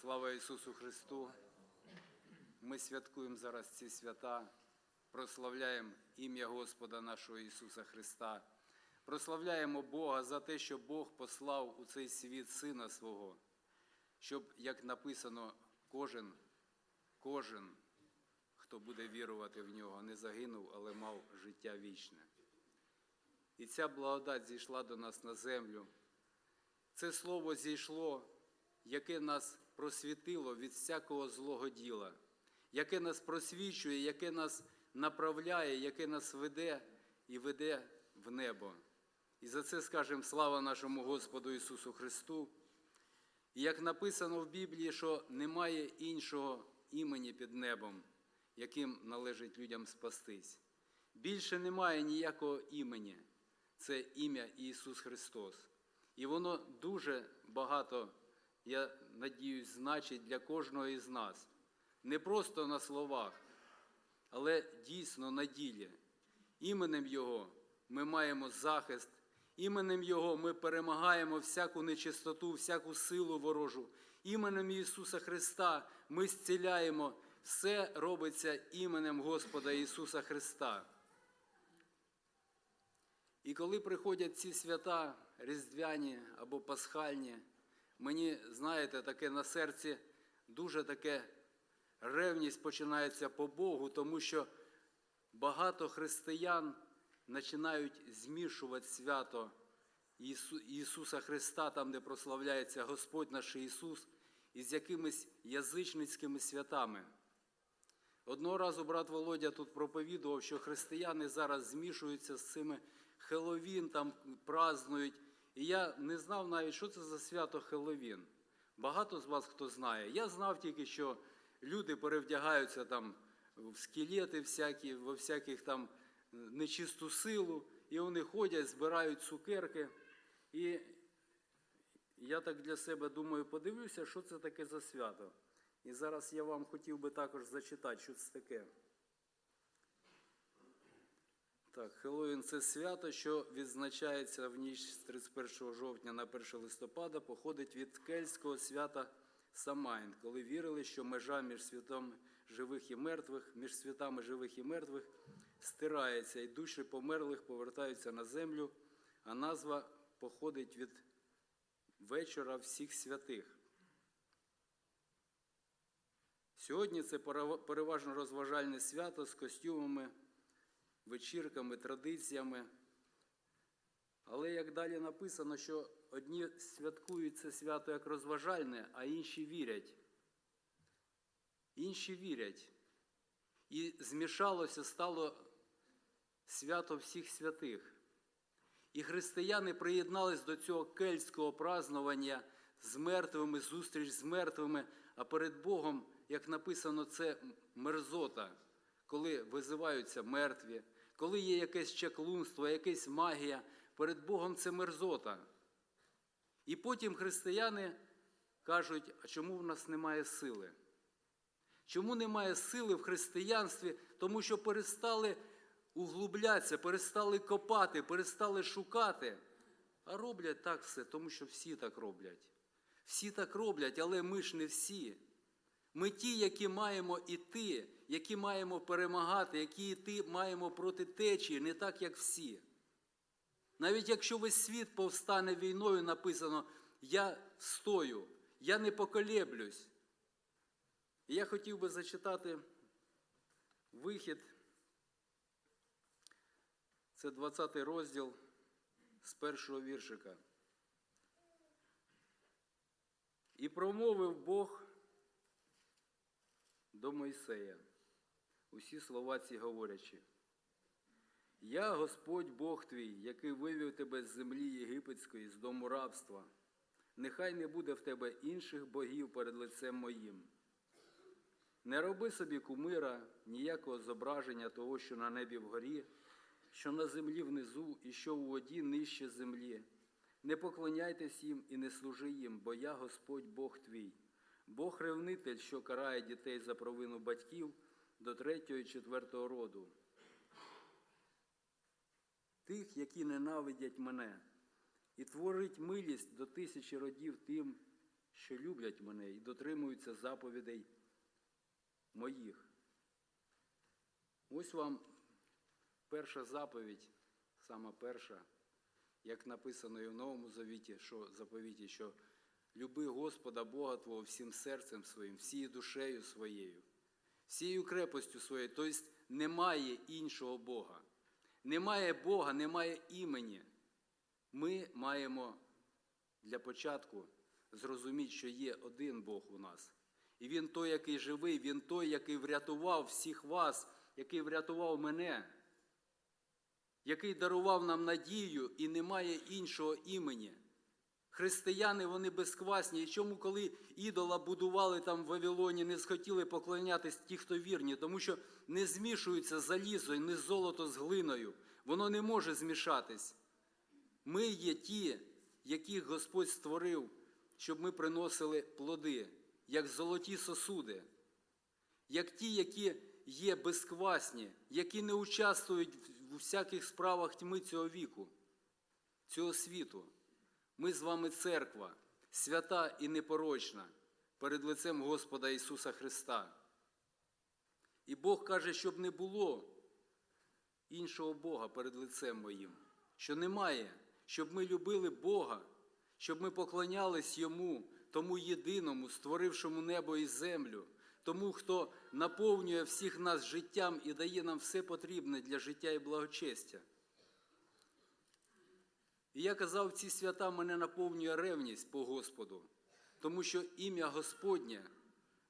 Слава Ісусу Христу! Ми святкуємо зараз ці свята, прославляємо ім'я Господа нашого Ісуса Христа, прославляємо Бога за те, що Бог послав у цей світ Сина Свого, щоб, як написано, кожен, кожен, хто буде вірувати в нього, не загинув, але мав життя вічне. І ця благодать зійшла до нас на землю. Це слово зійшло, яке нас просвітило від всякого злого діла, яке нас просвічує, яке нас направляє, яке нас веде і веде в небо. І за це скажемо слава нашому Господу Ісусу Христу. І як написано в Біблії, що немає іншого імені під небом, яким належить людям спастись. Більше немає ніякого імені. Це ім'я Ісус Христос. І воно дуже багато, я надіюсь, значить для кожного із нас. Не просто на словах, але дійсно на ділі. Іменем Його ми маємо захист, іменем Його ми перемагаємо всяку нечистоту, всяку силу ворожу. Іменем Ісуса Христа ми зціляємо. Все робиться іменем Господа Ісуса Христа. І коли приходять ці свята різдвяні або пасхальні, мені, знаєте, таке на серці дуже таке ревність починається по Богу, тому що багато християн починають змішувати свято Ісуса Христа, там, де прославляється Господь наш Ісус, із якимись язичницькими святами. Одного разу брат Володя тут проповідував, що християни зараз змішуються з цими Хеловін, там празднують. І я не знав навіть, що це за свято Хеловін. Багато з вас хто знає. Я знав тільки, що люди перевдягаються там в скелети всякі, во всяких там нечисту силу, і вони ходять, збирають цукерки. І я так для себе думаю, подивлюся, що це таке за свято. І зараз я вам хотів би також зачитати, що це таке. Так, Хеллоуін – це свято, що відзначається в ніч з 31 жовтня на 1 листопада, походить від кельтського свята Самайн, коли вірили, що межа між світом живих і мертвих, між світами живих і мертвих стирається, і душі померлих повертаються на землю, а назва походить від вечора всіх святих. Сьогодні це переважно розважальне свято з костюмами, вечірками, традиціями. Але як далі написано, що одні святкують це свято як розважальне, а інші вірять. Інші вірять. І змішалося, стало свято всіх святих. І християни приєднались до цього кельтського празнування з мертвими, зустріч з мертвими, а перед Богом, як написано, це мерзота, коли визиваються мертві, коли є якесь чаклунство, якась магія, перед Богом це мерзота. І потім християни кажуть, а чому в нас немає сили? Чому немає сили в християнстві? Тому що перестали углублятися, перестали копати, перестали шукати. А роблять так все, тому що всі так роблять. Всі так роблять, але ми ж не всі. Ми ті, які маємо іти, які маємо перемагати, які іти маємо проти течії, не так, як всі. Навіть якщо весь світ повстане війною, написано, я стою, я не поколеблюсь. І я хотів би зачитати вихід. Це 20 розділ з першого віршика. І промовив Бог до Мойсея, усі слова ці говорячи. Я Господь Бог твій, який вивів тебе з землі єгипетської, з дому рабства. Нехай не буде в тебе інших богів перед лицем моїм. Не роби собі кумира, ніякого зображення того, що на небі вгорі, що на землі внизу і що у воді нижче землі. Не поклоняйтесь їм і не служи їм, бо я Господь Бог твій, Бог ревнитель, що карає дітей за провину батьків до третього і четвертого роду. Тих, які ненавидять мене, і творить милість до тисячі родів тим, що люблять мене і дотримуються заповідей моїх. Ось вам перша заповідь, сама перша, як написано і в Новому Завіті, що заповіті, що люби Господа Бога Твого всім серцем своїм, всією душею своєю, всією крепостю своєю. Тобто немає іншого Бога. Немає Бога, немає імені. Ми маємо для початку зрозуміти, що є один Бог у нас. І Він той, який живий, Він той, який врятував всіх вас, який врятував мене, який дарував нам надію і немає іншого імені. Християни вони безквасні. І чому, коли ідола будували там в Вавилоні, не схотіли поклонятись ті, хто вірні, тому що не змішується залізо і не золото з глиною. Воно не може змішатись. Ми є ті, яких Господь створив, щоб ми приносили плоди, як золоті сосуди, як ті, які є безквасні, які не участвують в всяких справах тьми цього віку, цього світу. Ми з вами церква, свята і непорочна перед лицем Господа Ісуса Христа. І Бог каже, щоб не було іншого Бога перед лицем моїм, що немає, щоб ми любили Бога, щоб ми поклонялись Йому, тому єдиному, створившому небо і землю, тому, хто наповнює всіх нас життям і дає нам все потрібне для життя і благочестя. І я казав, ці свята мене наповнює ревність по Господу, тому що ім'я Господнє,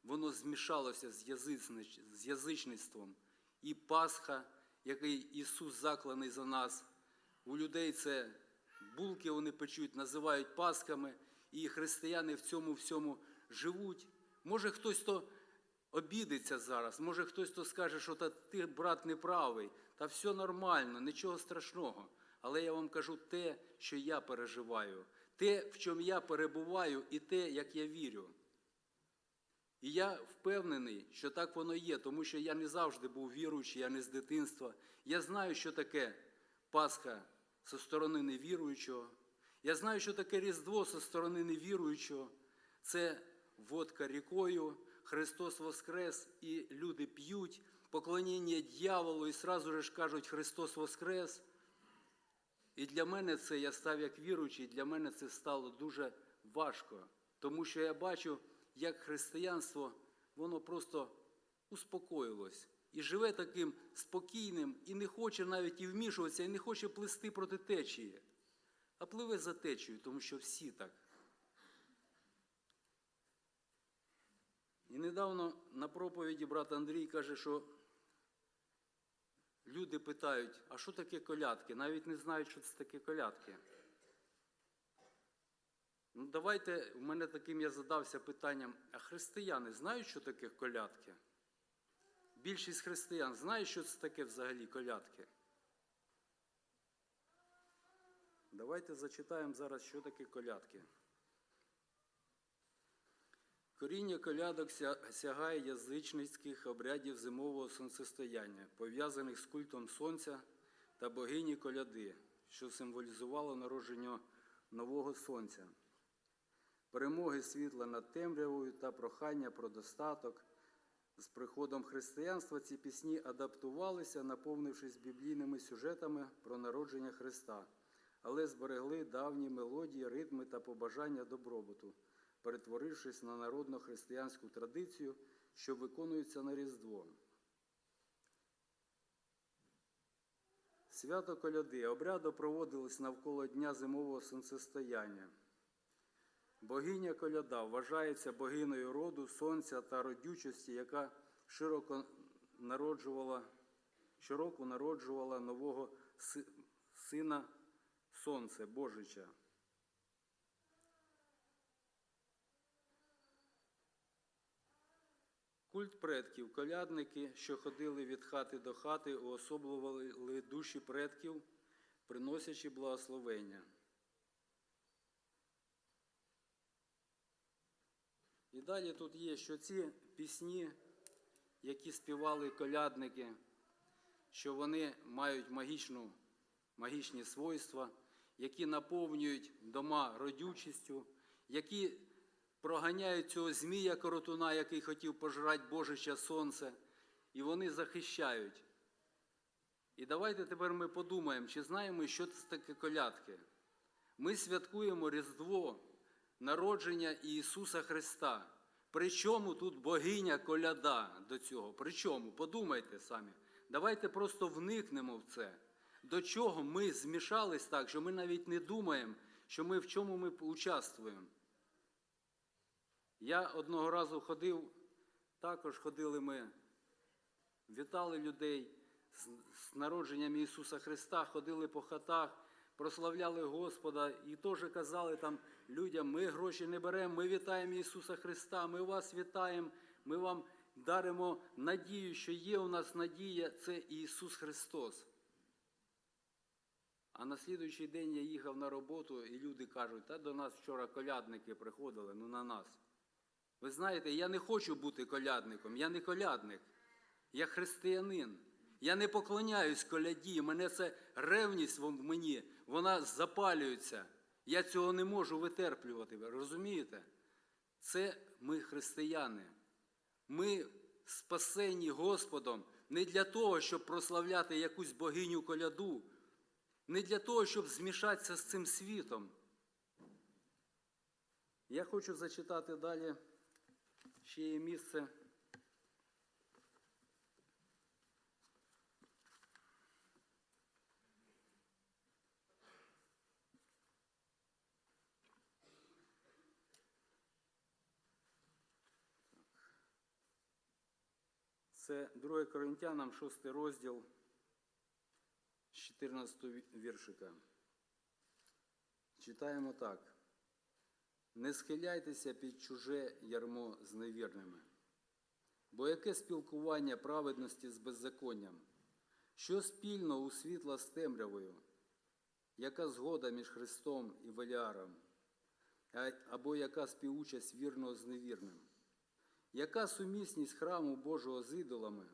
воно змішалося з, язичнич- з язичництвом. І Пасха, який Ісус закланий за нас. У людей це булки вони печуть, називають Пасхами, і християни в цьому всьому живуть. Може, хтось то обідеться зараз, може хтось то скаже, що та ти, брат, не правий, та все нормально, нічого страшного. Але я вам кажу те, що я переживаю, те, в чому я перебуваю, і те, як я вірю. І я впевнений, що так воно є, тому що я не завжди був віруючий, я не з дитинства. Я знаю, що таке Пасха зі сторони невіруючого. Я знаю, що таке Різдво зі сторони невіруючого. Це водка рікою, Христос Воскрес, і люди п'ють, поклоніння дьяволу, і сразу ж кажуть Христос Воскрес. І для мене це, я став як віруючий, для мене це стало дуже важко, тому що я бачу, як християнство, воно просто успокоїлось і живе таким спокійним, і не хоче навіть і вмішуватися, і не хоче плисти проти течії, а пливе за течією, тому що всі так. І недавно на проповіді брат Андрій каже, що люди питають, а що таке колядки? Навіть не знають, що це таке колядки. Ну, давайте, у мене таким я задався питанням, а християни знають, що таке колядки? Більшість християн знають, що це таке взагалі колядки? Давайте зачитаємо зараз, що таке колядки. Коріння колядок сягає язичницьких обрядів зимового сонцестояння, пов'язаних з культом сонця та богині коляди, що символізувало народження нового сонця, перемоги світла над темрявою та прохання про достаток. З приходом християнства ці пісні адаптувалися, наповнившись біблійними сюжетами про народження Христа, але зберегли давні мелодії, ритми та побажання добробуту, перетворившись на народну християнську традицію, що виконується на Різдво. Свято коляди обряду проводились навколо Дня зимового сонцестояння. Богиня коляда вважається богиною роду, сонця та родючості, яка широко народжувала, щороку народжувала нового сина Сонце Божича. Культ предків, колядники, що ходили від хати до хати, уособлювали душі предків, приносячи благословення. І далі тут є, що ці пісні, які співали колядники, що вони мають магічну, магічні свойства, які наповнюють дома родючістю, які проганяють цього змія коротуна, який хотів пожрати Божича сонце, і вони захищають. І давайте тепер ми подумаємо, чи знаємо, що це таке колядки. Ми святкуємо Різдво, народження Ісуса Христа. Причому тут богиня коляда до цього? Причому? Подумайте самі. Давайте просто вникнемо в це. До чого ми змішались так, що ми навіть не думаємо, що ми в чому ми участвуємо. Я одного разу ходив, також ходили ми, вітали людей з, народженням Ісуса Христа, ходили по хатах, прославляли Господа і теж казали там людям, ми гроші не беремо, ми вітаємо Ісуса Христа, ми вас вітаємо, ми вам даримо надію, що є у нас надія, це Ісус Христос. А на слідуючий день я їхав на роботу, і люди кажуть, та до нас вчора колядники приходили, ну на нас. Ви знаєте, я не хочу бути колядником, я не колядник, я християнин. Я не поклоняюсь коляді, мене це ревність в мені, вона запалюється. Я цього не можу витерплювати, розумієте? Це ми християни. Ми спасені Господом не для того, щоб прославляти якусь богиню коляду, не для того, щоб змішатися з цим світом. Я хочу зачитати далі ще є місце. Це 2 Коринтянам, 6 розділ з 14 віршика. Читаємо так. Не схиляйтеся під чуже ярмо з невірними. Бо яке спілкування праведності з беззаконням? Що спільно у світла з темрявою? Яка згода між Христом і Веліаром? А- Або яка співучасть вірного з невірним? Яка сумісність храму Божого з ідолами?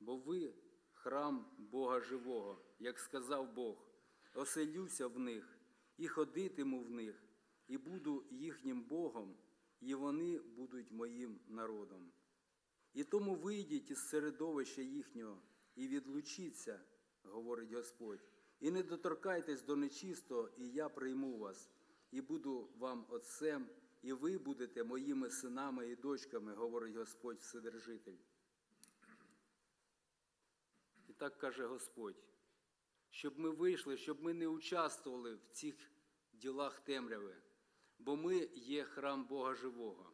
Бо ви храм Бога живого, як сказав Бог, оселюся в них і ходитиму в них, і буду їхнім Богом, і вони будуть моїм народом. І тому вийдіть із середовища їхнього і відлучіться, говорить Господь, і не доторкайтесь до нечистого, і я прийму вас, і буду вам отцем, і ви будете моїми синами і дочками, говорить Господь Вседержитель. І так каже Господь, щоб ми вийшли, щоб ми не участвували в цих ділах темряви, бо ми є храм Бога живого.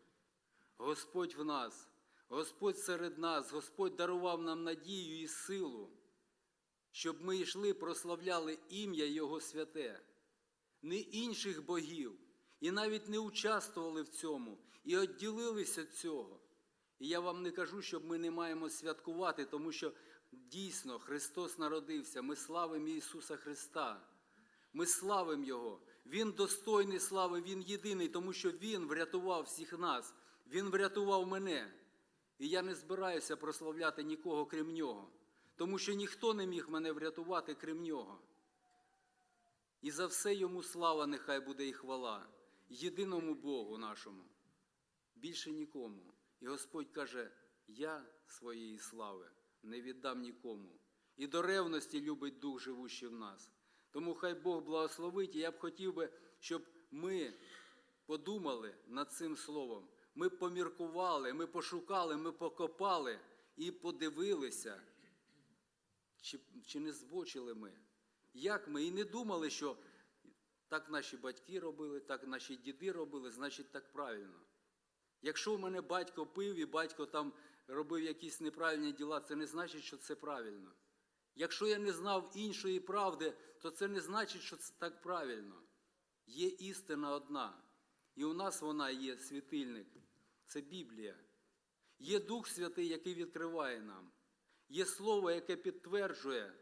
Господь в нас, Господь серед нас, Господь дарував нам надію і силу, щоб ми йшли, прославляли ім'я Його святе, не інших богів, і навіть не участвували в цьому, і відділилися від цього. І я вам не кажу, щоб ми не маємо святкувати, тому що дійсно Христос народився. Ми славимо Ісуса Христа. Ми славимо Його. Він достойний слави, Він єдиний, тому що Він врятував всіх нас. Він врятував мене. І я не збираюся прославляти нікого крім Нього, тому що ніхто не міг мене врятувати, крім Нього. І за все йому слава нехай буде і хвала, єдиному Богу нашому, більше нікому. І Господь каже: Я своєї слави не віддам нікому. І до ревності любить дух, живущий в нас. Тому хай Бог благословить, і я б хотів би, щоб ми подумали над цим словом. Ми поміркували, ми пошукали, ми покопали і подивилися, чи, чи не збочили ми. Як ми і не думали, що так наші батьки робили, так наші діди робили, значить так правильно. Якщо в мене батько пив і батько там робив якісь неправильні діла, це не значить, що це правильно. Якщо я не знав іншої правди, то це не значить, що це так правильно. Є істина одна, і у нас вона є світильник. Це Біблія. Є Дух Святий, який відкриває нам. Є Слово, яке підтверджує